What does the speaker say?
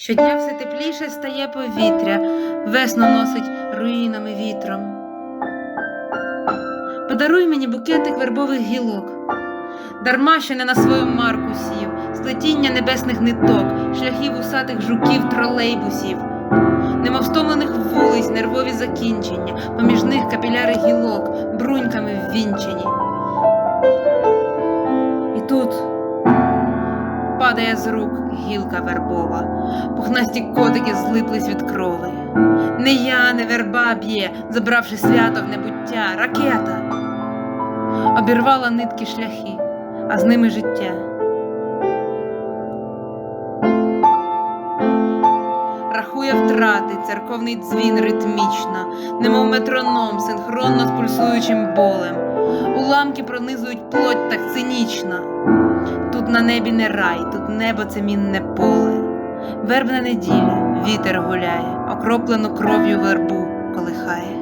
Щодня все тепліше стає повітря, весну носить руїнами вітром. Подаруй мені букетик вербових гілок, дарма що не на свою марку сів, сплетіння небесних ниток, шляхів усатих жуків, тролейбусів, немов стомлених вулиць, нервові закінчення, поміж них капіляри гілок, бруньками ввінчені. Падає з рук гілка вербова, пухнасті котики злиплись від крови. Не я, не верба б'є, забравши свято в небуття, ракета. Обірвала нитки шляхи, а з ними життя. Рахує втрати, церковний дзвін ритмічно, немов метроном, синхронно з пульсуючим болем. Уламки пронизують плоть так цинічно. На небі не рай, тут небо це мінне поле. Вербна неділя, вітер гуляє, окроплену кров'ю вербу колихає.